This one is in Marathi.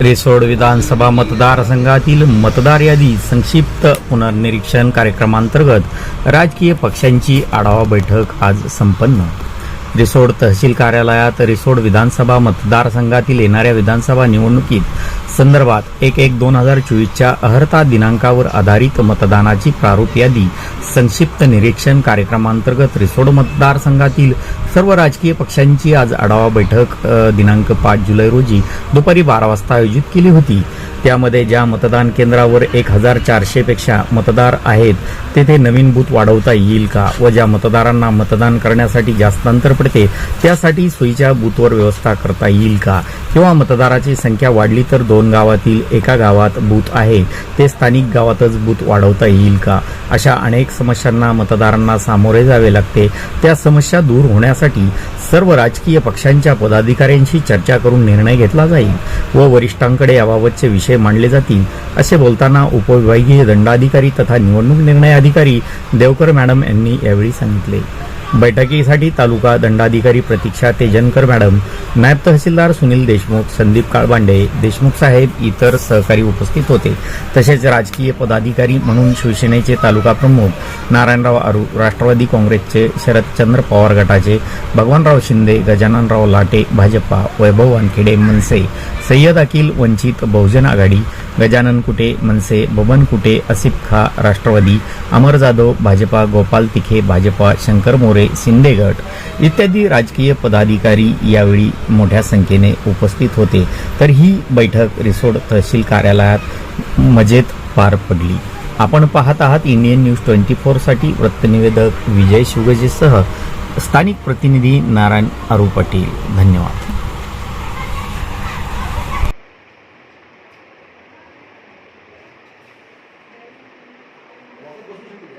रिसोड विधानसभा मतदारसंघातील मतदार यादी संक्षिप्त पुनर्निरीक्षण कार्यक्रमांतर्गत राजकीय पक्षांची आढावा बैठक आज संपन्न. रिसोड तहसील कार्यालयात रिसोड विधानसभा मतदारसंघातील येणाऱ्या विधानसभा निवडणुकीत संदर्भात एक एक दोन हजार चोवीसच्या अहर्ता दिनांकावर आधारित मतदानाची प्रारूप यादी संक्षिप्त निरीक्षण कार्यक्रमांतर्गत रिसोड मतदारसंघातील सर्व राजकीय पक्षांची आज आढावा बैठक दिनांक पाच जुलै रोजी दुपारी बारा वाजता आयोजित केली होती. त्यामध्ये ज्या मतदान केंद्रावर एक हजार चारशे पेक्षा मतदार आहेत तेथे नवीन बूथ वाढवता येईल का? व ज्या मतदारांना मतदान करण्यासाठी जास्त अंतर पडते त्यासाठी सोयीच्या बूथवर व्यवस्था करता येईल का? किंवा मतदाराची संख्या वाढली तर दोन गावातील एका गावात बूथ आहे. ते स्थानिक गावातच बूथ वाढवता येईल का? अशा अनेक समस्यांना मतदारांना सामोरे जावे लागते. त्या समस्या दूर होण्यासाठी सर्व राजकीय पक्षांच्या पदाधिकाऱ्यांशी चर्चा करून निर्णय घेतला जाईल व वरिष्ठांकडे याबाबतचे विषय मांडले जातील असे बोलताना उपविभागीय दंडाधिकारी तथा निवडणूक निर्णय अधिकारी देवकर मॅडम यांनी यावेळी सांगितले. बैठकीसाठी तालुका दंडाधिकारी प्रतीक्षा तेजनकर मॅडम नायब तहसीलदार सुनील देशमुख संदीप काळबांडे देशमुख साहेब इतर सहकारी उपस्थित होते. तसेच राजकीय पदाधिकारी म्हणून शिवसेनेचे तालुका प्रमुख नारायणराव आरू राष्ट्रवादी काँग्रेसचे शरदचंद्र पवार गटाचे भगवानराव शिंदे गजाननराव लाटे भाजपा वैभव वानखेडे मनसे सय्यद अकिल वंचित बहुजन आघाडी गजानन कुटे मनसे बबन कुटे असिफ खा राष्ट्रवादी अमर जाधव भाजपा गोपाल तिखे भाजपा शंकर मोरे शिंदेगट इत्यादी राजकीय पदाधिकारी यावेळी मोठ्या संख्येने उपस्थित होते. तर ही बैठक रिसोड तहसील कार्यालयात मजेत पार पडली. आपण पाहत आहात इंडियन न्यूज ट्वेंटी फोरसाठी वृत्तनिवेदक विजय शिवगजेसह स्थानिक प्रतिनिधी नारायण अरू पाटील धन्यवाद. Vamos conseguir.